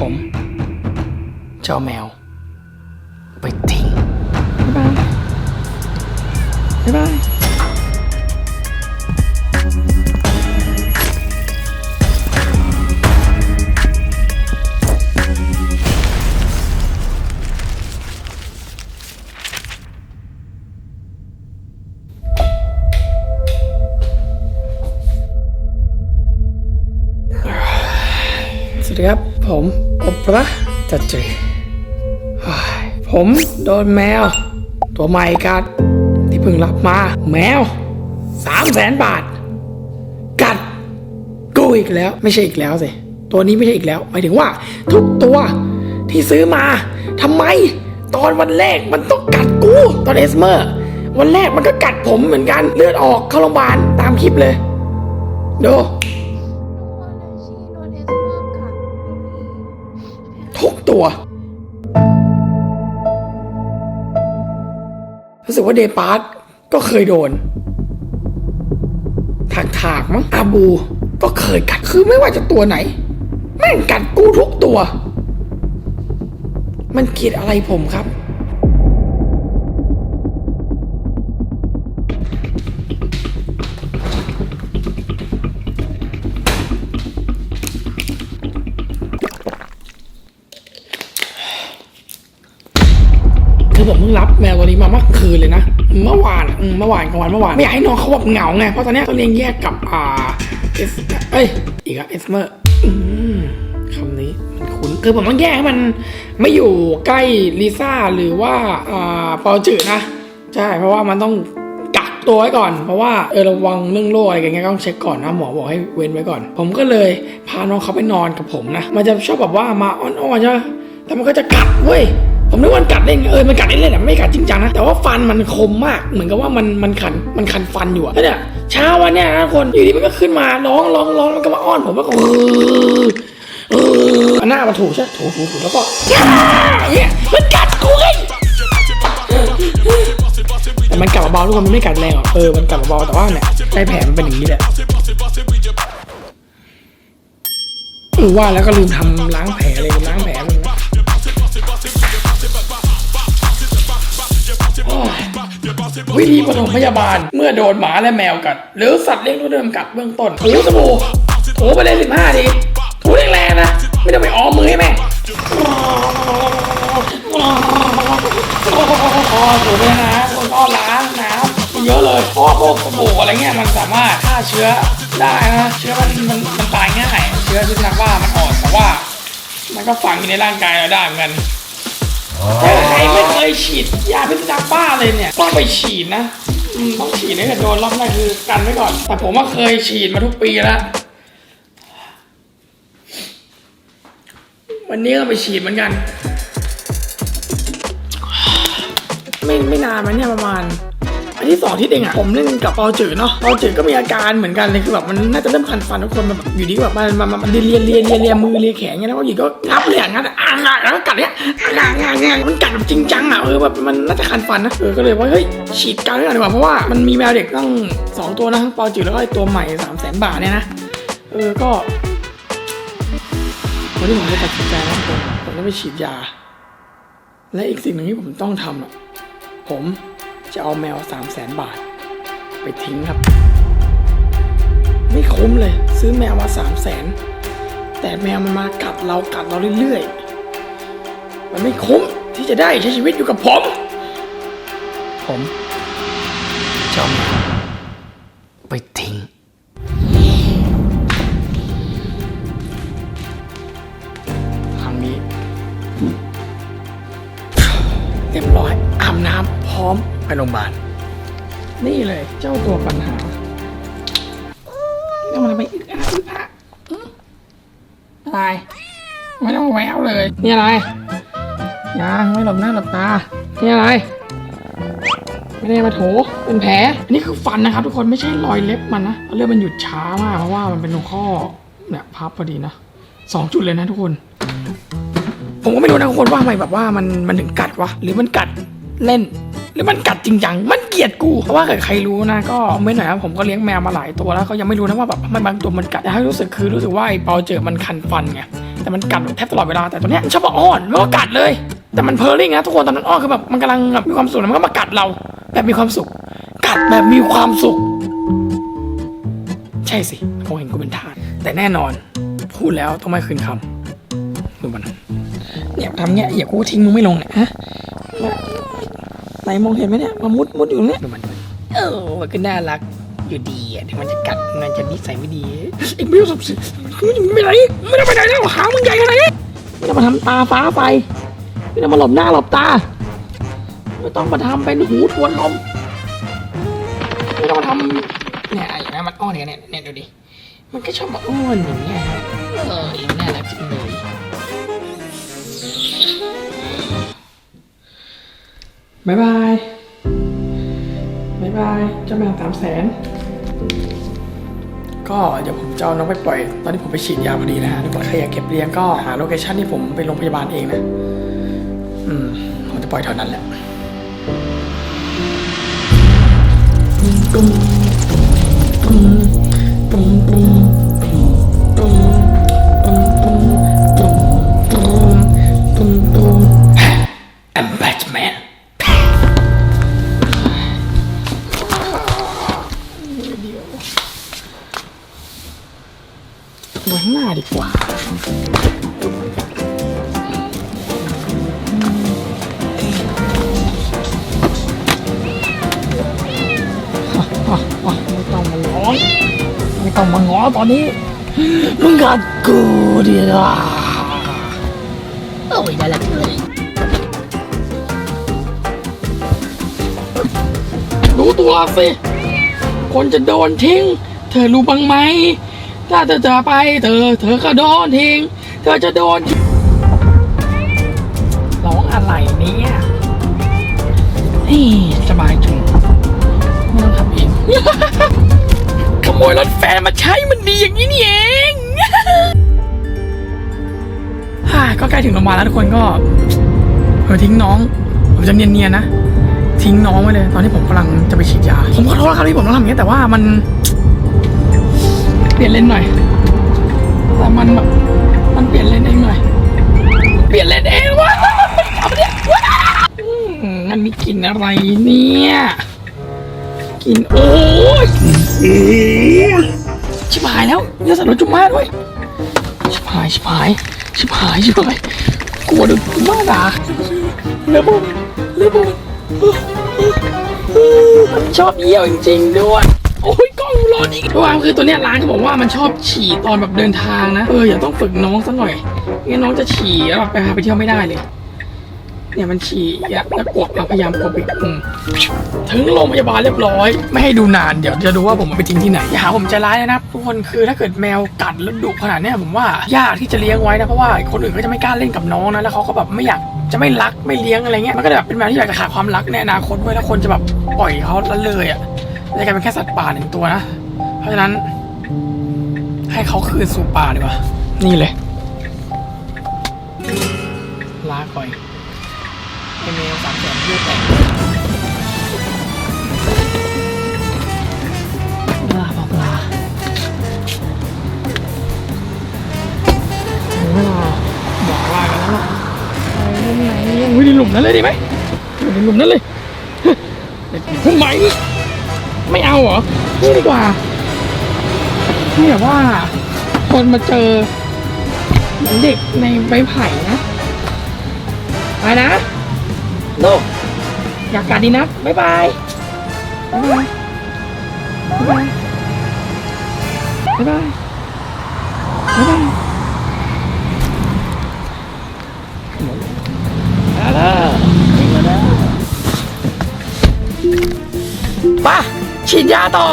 ผมจะเอาแมว ไปทิ้งบ๊ายบายบ๊ายบายสวัสดีครับผมโอปราจัดเจเฮ้ผมโดนแมว ตัวใหม่กัด ที่เพิ่งรับมา แมวสามแสนบาท กัดกูอีกแล้ว ไม่ใช่อีกแล้วสิ ตัวนี้ไม่ใช่อีกแล้ว หมายถึงว่า ทุกตัวที่ซื้อมาทำไม ตอนวันแรกมันต้องกัดกู ตอนเอสเมอร์ วันแรกมันก็กัดผมเหมือนกันเลือดออกเข้าโรงพยาบาลตามคลิปเลย ดู ทุกตัว รู้สึกว่าเดปาร์ตก็เคยโดน ถากถากมั้งอาบูก็เคยกัดคือไม่ว่าจะตัวไหน แม่งกัดกูทุกตัว มันเกลียดอะไรผมครับ แมวตัวนี้มาเมื่อคืนเลยนะ เมื่อวานเมื่อวานกลางวันเมื่อวานไม่อยากให้น้องเขาแบบเหงาไงเพราะตอนนี้ยเขาเลี้ยงแยกกับอ่าเอสเอ้ยอีกอะเอสเมอร์คำนี้มันคุ้นคือผมต้องแยกให้มันไม่อยู่ใกล้ลิซ่าหรือว่าอ่าปอจืดนะ ใช่เพราะว่ามันต้องกักตัวไว้ก่อน เพราะว่าเออระวังเรื่องโรคอะไรอย่างเงี้ยต้องเช็คก่อนนะหมอบอกให้เว้นไว้ก่อน ผมก็เลยพาน้องเขาไปนอนกับผมนะ มันจะชอบแบบว่ามาอ้อนๆใช่ไหมแต่มันก็จะกัดเว้ย ผมนึกว่ามันกัดเล่นเออมันกัดเล่นๆอะไม่กัดจริงจังนะแต่ว่าฟันมันคมมาก เหมือนกับว่ามันมันคันมันคันฟันอยู่อะแล้วเนี่ยเช้าวันเนี้ยนะคนอยู่ดีมันก็ขึ้นมาร้องร้องร้องแล้วก็มาอ้อนผมว่าเออเออเอาหน้ามาถูใช่ไหมถูถูถูแล้วก็เนี่ยมันกัดกูไงแต่มันกัดเบาทุกคนมันไม่กัดแรงหรอกเออ มันกัดเบาแต่ว่าเนี่ยใต้แผลมันเป็นอย่างนี้แหละเออว่าแล้วก็ลืมทำล้างแผลเลยล้างแผล วิธีปฐมพยาบาล เมื่อโดนหมาและแมวกัด หรือสัตว์เลี้ยงตัวยเดิมกัดเบื้องต้นถูสบู่ถูไปเลยสิบห้าทีถูแรงๆนะ ไม่ต้องไปอ้อมมือให้แม่ถูไปนะคนอ้อล้างน้ำเยอะเลยเพราะว่าพวกสบู่อะไรเงี้ยมันสามารถฆ่าเชื้อได้นะเชื้อมันมันมันตายง่ายเชื้อที่นักว่ามันอ่อนแต่ว่า มันก็ฝังอยู่ในร่างกายเราได้เหมือนกัน ถ้าใครไม่เคยฉีดยาพิษสุนัขบ้าเลยเนี่ยต้องไปฉีดนะอืมต้องฉีดให้โดนรอบแรกคือกันไว้ก่อน แต่ผมว่าเคยฉีดมาทุกปีแล้ว วันนี้ก็ไปฉีดเหมือนกัน ไม่ไม่นานมันเนี่ยประมาณ อันที่สองที่เองอะผมเล่นกับปอจืดเนาะปอจืดก็มีอาการเหมือนกันเลยคือแบบมันน่าจะเริ่มคันฟันทุกคนมันแบบอยู่ดีแบบมันมันมันเลียนเลียนเลียนเลียนมือเลียแขนเงี้ยแล้วก็อยู่ก็งับเลยอะงับอ่างอะแล้วก็กัดเนี้ยอ่างอ่างอ่างมันกัดแบบจริงจังอะเออแบบมันน่าจะคันฟันนะเออก็เลยว่าเฮ้ยฉีดกันไว้ก่อนดีกว่าเพราะว่ามันมีแมวเด็กตั้งสองตัวนะทั้งปอจืดแล้วก็ตัวใหม่สามแสนบาทเนี่ยนะเออก็วันนี้ผมจะตัดสินใจนะผมผมต้องไปฉีดยา และอีกสิ่งหนึ่งที่ผมต้องทำอะผม จะเอาแมวสามแสนบาท ไปทิ้งครับ ไม่คุ้มเลย ซื้อแมวมาสามแสนแต่แมวมันมากัดเรากัดเราเรื่อยๆ มันไม่คุ้มที่จะได้ใช้ชีวิตอยู่กับผม ผมจะเอาแมวไปทิ้งครั้งนี้ เรียบร้อยอาบน้ำพร้อมไปโรงพยาบาลนี่เลยเจ้าตัวปัญหาแล้วมันไปอึกอักอึกอักอื้ออะไรไม่ต้องแววเลย นี่อะไรยังไม่หลบหน้าหลบตา นี่อะไร ไม่ได้มาโถเป็นแผลอันนี้คือฟันนะครับ ทุกคนไม่ใช่รอยเล็บมันนะเลือดมันหยุดช้ามากเพราะว่ามันเป็นตรงข้อเนี่ยพับพอดีนะสองจุดเลยนะทุกคน ผมก็ไม่รู้นะทุกคนว่าทำไมแบบว่ามันมันถึงกัดวะหรือมันกัดเล่น หรือมันกัดจริงจังมันเกลียดกูเพราะว่าเกิดใครรู้นะก็ไม่หน่อยนะผมก็เลี้ยงแมวมาหลายตัวแล้วก็ยังไม่รู้นะว่าแบบทำไมบางตัวมันกัดแต่ให้รู้สึกคือรู้สึกว่าไอ้เปาเจอมันคันฟันไงแต่มันกัดแทบตลอดเวลาแต่ตัวเนี้ยชอบมาอ้อนมันก็กัดเลย แต่มันเพลิงนะทุกคนตอนนั้นอ้อนคือแบบมันกำลังแบบมีความสุขแล้วมันก็มากัดเรา แบบมีความสุข กัดแบบมีความสุข ใช่สิเขาเห็นกูเป็นทาสแต่แน่นอน พูดแล้วต้องไม่คืนคำดูมัน เนี่ยทำเงี้ยอย่ากูทิ้งมึงไม่ลงเนี่ยฮะไหนมองเห็นไหมเนี่ยมามุดมุดอยู่เนี่ยดูมันเออมันก็น่ารักอยู่ดีอะถึงมันจะกัดมันจะนิสัยไม่ดีไอ้บิวสับสิไม่ไปไหนไม่ได้ไปไหนแล้วหางมึงใหญ่ขนาดนี้ไม่ต้องมาทำตาฟ้าไฟไม่ต้องมาหลบหน้าหลบตาไม่ต้องมาทำเป็นหูทวนลมไม่ต้องมาทำเนี่ยอย่างนั้นมันอ้อนอย่างเนี้ยเนี่ยดูดิมันก็ชอบมาอ้อนอย่างเงี้ยฮะเออน่ารักจังเลย บายบายบายบายเจ้าแมวสามแสนก็เดี๋ยวผมจะเอาน้องไปปล่อย ตอนที่ผมไปฉีดยาพอดีนะฮะทุกคนใครอยากเก็บเลี้ยงก็หาโลเคชั่นที่ผมไปโรงพยาบาลเองนะ อืมผมจะปล่อยแถวนั้นแหละตุ้มตุ้มตุ้มตุ้มตุ้มตุ้มตุ้มตุ้มตุ้มตุ้มตุ้ม I'm Batman ไว้ข้างหน้าดีกว่าอะอะไม่ต้องมาร้องไม่ต้องมาง้อตอนนี้มึงกัดกูดีล่ะโอ้ยน่ารักเลยรู้ตัวสิคนจะโดนทิ้ง เธอรู้บ้างไหม ถ้าเธอจะไปเธอ เธอก็โดนทิ้ง เธอจะโดนทิ้งร้องอะไรเนี่ยเฮ้ยสบายจุงไม่ต้องทำเองขโมยรถแฟนมาใช้มันดีอย่างนี้นี่เองฮ่าก็ใกล้ถึงโรงพยาบาลแล้วทุกคนก็เออทิ้งน้อง ผมจะเนียนๆนะทิ้งน้องไว้เลย ตอนที่ผมกำลังจะไปฉีดยา ผมขอโทษครับที่ผมต้องทำอย่างนี้แต่ว่ามัน ปลี่ยนเลนหน่อย แต่มันแบบมันเปลี่ยนเลนเองหน่อย เปลี่ยนเลนเองวะอาไปเนี่ยอืมมันมีกลิ่นอะไรเนี่ยกลิ่นโอ้ยชิบหายแล้วเยอสัตว์รถจุม่าด้วยชิบหายชิบหายชิบหายชิบหายกลัวโดนจุม่าด่าเรือบุมเรือบุมมันชอบเยี่ยวจริงๆด้วย นอีกเพราะว่าคือตัวเนี้ยร้านเขาบอกว่ามันชอบฉี่ตอนแบบเดินทางนะ เอออย่าต้องฝึกน้องสักหน่อยงั้นน้องจะฉี่แล้วแบบไปหาไปเที่ยวไม่ได้เลย เนี่ยมันฉี่แล้วกดเราพยายามกดปิดอืมถึงโรงพยาบาลเรียบร้อย ไม่ให้ดูนานเดี๋ยวจะดูว่าผมไปทิ้งที่ไหนอย่าหาผมใจร้ายนะครับทุกคนคือถ้าเกิดแมวกัดแล้วดุขนาดเนี้ยผมว่ายากที่จะเลี้ยงไว้นะเพราะว่าคนอื่นก็จะไม่กล้าเล่นกับน้องนะแล้วเขาก็แบบไม่อยากจะไม่รักไม่เลี้ยงอะไรเงี้ยมันก็แบบเป็นแมวที่อยากจะขาดความรักในอนาคตด้วยแล้วคนจะแบบปล่อยเขาละเลยอะจะกลายเป็นแค่สัตว์ป่าหนึ่งตัวนะ เพราะฉะนั้น ให้เขาคืนสู่ป่าดีกว่า นี่เลย ลาก่อยไอเมลสามแสนยืดแต่ลาบอกลาถึงเวลาบอกลากันแล้วล่ะไปตรงไหนอุ้ยในหลุมนั้นเลยดีไหมในหลุมนั้นเลยทำไมไม่เอาเหรอนี่ดีกว่า นี่แบบว่าคนมาเจอเหมือนเด็กในใบไผ่นะไปนะลูกอยากกัดดีนะบ๊ายบายบ๊ายบายบ๊ายบายบ๊ายบายบ๊ายบายมาแล้วมาแล้วป่ะฉีดยาต่อ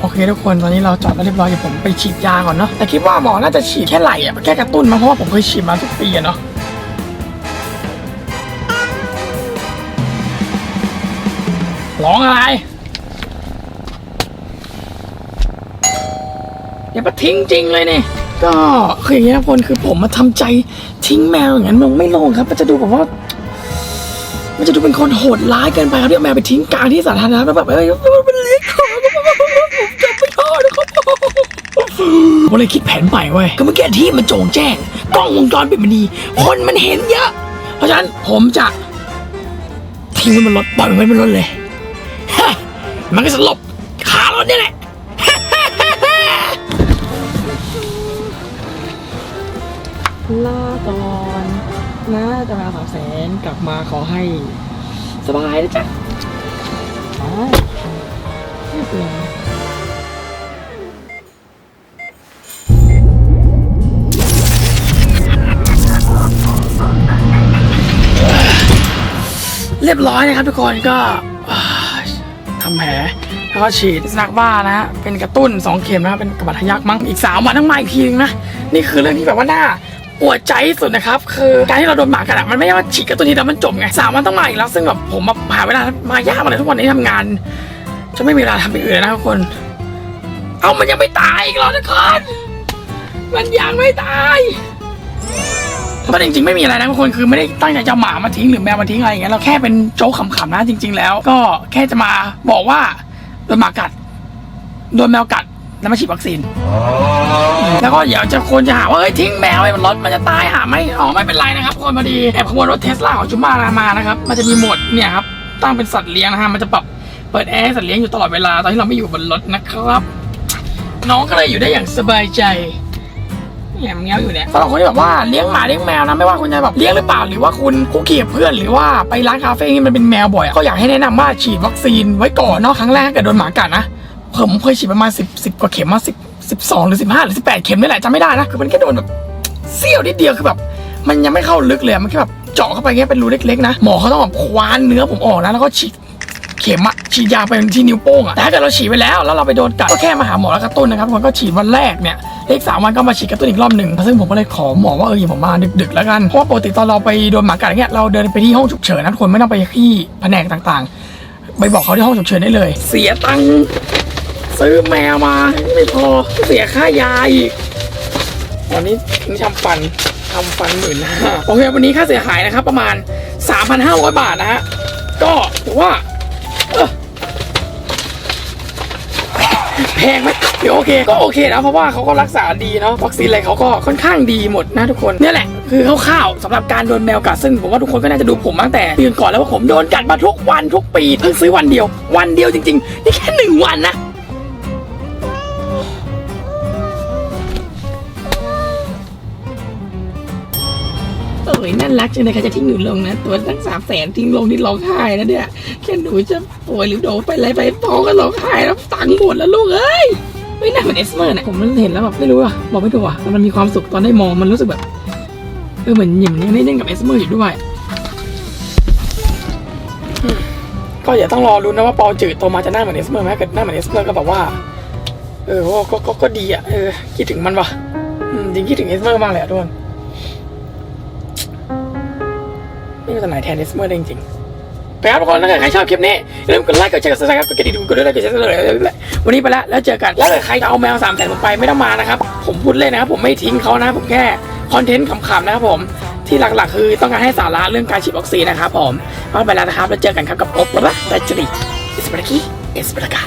โอเคทุกคนตอนนี้เราจอดแล้วเรียบร้อยเดี๋ยวผมไปฉีดยาก่อนเนาะแต่คิดว่าหมอน่าจะฉีดแค่ไหล่อะแค่กระตุ้นมาเพราะว่าผมเคยฉีดมาทุกปีอะเนาะร้องอะไรอย่ามาทิ้งจริงเลยเนี่ยก็คืออย่างนี้นะคนคือผมมาทำใจทิ้งแมวอย่างนั้นมันไม่ลงครับ มันจะดูแบบว่า มันจะดูเป็นคนโหดร้ายเกินไปครับที่เอาแมวไปทิ้งกลางที่สาธารณะแล้วแบบเอ้ยมันเลี้ยงของผมจำไม่ได้นะครับผมเลยคิดแผนใหม่เว้ยก็เมื่อกี้ที่มันโจงแจ้งกล้องวงจรปิดมันดีคนมันเห็นเยอะ เพราะฉะนั้นผมจะทิ้งไว้บนรถปล่อยมันไว้บนรถเลยฮะมันก็จะหลบขารถนี่แหละ ลาก่อนนะจะมาสามแสนกลับมาขอให้ สบายนะจ๊ะอ๋อไม่เป็นไรเรียบร้อยนะครับทุกคนก็ทำแผลแล้วก็ฉีดสนักบ้านะฮะเป็นกระตุ้น 2 เข็มนะเป็นกระบาดทะยักมั้งอีก 3 วันต้องมาอีกทีนึงนะ นี่คือเรื่องที่แบบว่าน่า ปวดใจสุดนะครับ คือการที่เราโดนหมากัดอะมันไม่ใช่ว่าฉีดกระตุ้นทีเดียวมันจบไงสามวันต้องมาอีกแล้วซึ่งแบบผมมาหาเวลามายากมาเลยทุกวันนี้ทำงานจะไม่มีเวลาทำอย่างอื่นนะทุกคน เอามันยังไม่ตายอีกหรอทุกคนมันยังไม่ตายเพราะจริงๆไม่มีอะไรนะทุกคนคือไม่ได้ตั้งใจจะหมามาทิ้งหรือแมวมาทิ้งอะไรอย่างเงี้ยเราแค่เป็นโจ๊กขำๆนะจริง ๆ แล้ว ก็แค่จะมาบอกว่าโดนหมากัดโดนแมวกัด แล้วมาฉีดวัคซีน แล้วก็เดี๋ยวจะคนจะหาว่าเฮ้ยทิ้งแมวไว้บนรถมันจะตายหาไหมอ๋อไม่เป็นไรนะครับคนพอดีแอบขโมยรถเทสลาของจุมารามานะครับมันจะมีโหมดเนี่ยครับตั้งเป็นสัตว์เลี้ยงนะฮะมันจะปรับเปิดแอร์ให้สัตว์เลี้ยงอยู่ตลอดเวลาตอนที่เราไม่อยู่บนรถนะครับ น้องก็เลยอยู่ได้อย่างสบายใจเนี่ยมันเงี้ยวอยู่เนี่ยสำหรับคนที่แบบว่าเลี้ยงหมาเลี้ยงแมวนะไม่ว่าคุณจะแบบเลี้ยงหรือเปล่าหรือว่าคุณคุกคีกับเพื่อนหรือว่าไปร้านคาเฟ่ที่มันเป็นแมวบ่อยก็อยากให้แนะนำว่าฉีดวัคซีนไว้ก่อนเนาะครั้งแรกถ้าเกิดโดนหมากัดนะ ผมเคยฉีดประมาณ10 10กว่าเข็มมา10 12หรือ15หรือ18เข็มนี่แหละจำไม่ได้นะคือมันแค่โดนแบบเสี้ยวนิดเดียวคือแบบมันยังไม่เข้าลึกเลยมันแค่แบบเจาะเข้าไปแค่เป็นรูเล็กๆนะหมอเขาต้องแบบควานเนื้อผมออกนะแล้วก็ฉีดเข็มอะฉีดยาไปที่นิ้วโป้งอะแต่ถ้าเกิดเราฉีดไปแล้วแล้วเราไปโดนกัดก็แค่มาหาหมอแล้วกระตุ้นนะครับคนก็ฉีดวันแรกเนี่ยเลขสามวันก็มาฉีดกระตุ้นอีกรอบหนึ่งซึ่งผมก็เลยขอหมอว่าเอออย่าผมมาดึกๆแล้วกันเพราะว่าปกติตอนเราไปโดนหมากัดอย่างเงี้ยเราเดินไปที่ห้องฉุกเฉินนะคนไม่ต้องไปที่แผนกต่างๆ ไปบอกเขาที่ห้องฉุกเฉินได้เลย เสียตังค์ ซื้อแมวมาไม่พอเสียค่ายาอีกวันนี้ทิ้งทำฟันทำฟันหมื่นห้าโอเควันนี้ค่าเสียหายนะครับ ประมาณ 3,500 บาทนะฮะก็ถือว่าแพงไหมเดี๋ยวโอเคก็โอเคนะเพราะว่าเขาก็รักษาดีเนาะวัคซีนอะไรเขาก็ค่อนข้างดีหมดนะทุกคนเนี่ยแหละคือคร่าวๆสำหรับการโดนแมวกัดซึ่งผมว่าทุกคนก็น่าจะดูผมมาตั้งแต่ปีก่อนแล้วว่าผมโดนกัดมาทุกวันทุกปีเพิ่งซื้อวันเดียว วันเดียวจริงๆนี่แค่หนึ่งวันนะ น่ารักจังเลยค่ะจะทิ้งหนูลงนะ ตัวตั้งสามแสนทิ้งลงนี่ร้องไห้นะเนี่ยแค่หนูจะป่วยหรือโดนไปอะไรไปพอก็ร้องไห้แล้วตังหมดแล้วลูกเอ้ยไม่น่าเหมือนเอสเมอร์นะผมมันเห็นแล้วแบบไม่รู้อะบอกไม่ถูกอะมันมีความสุขตอนได้มองมันรู้สึกแบบเออเหมือนหยิมยังได้เล่นกับเอสเมอร์อยู่ด้วยก็อย่าต้องรอรุ้นนะว่าปอจืดโตมาจะหน้าเหมือนเอสเมอร์ไหมถ้าเกิดหน้าเหมือนเอสเมอร์ก็แบบว่า เออก็ก็ก็ก็ดีอะเออคิดถึงมันว่ะจริงคิดถึงเอสเมอร์มากเลยอะทุกคน ไม่มีตัวไหนแทนเอสเมอร์จริงๆไปครับทุกคนถ้าเกิดใครชอบคลิปนี้อย่าลืมกดไลค์กดแชร์กดซับสไครต์กดกระดิ่งกดด้วยกดแชร์เลยวันนี้ไปล้วแล้วเจอกันแล้วใครจะเอาแมวสามแสนผมไปไม่ต้องมานะครับผมพูดเล่นนะครับผมไม่ทิ้งเขานะผมแค่คอนเทนต์ขำๆนะครับผมที่หลักๆ คือต้องการให้สาระเรื่องการฉีดวัคซีนนะครับผมเอาไปแล้วนะครับแล้วเจอกันครับกับอบแล้วแต่จริเอสเปรกี้เอสเปรกา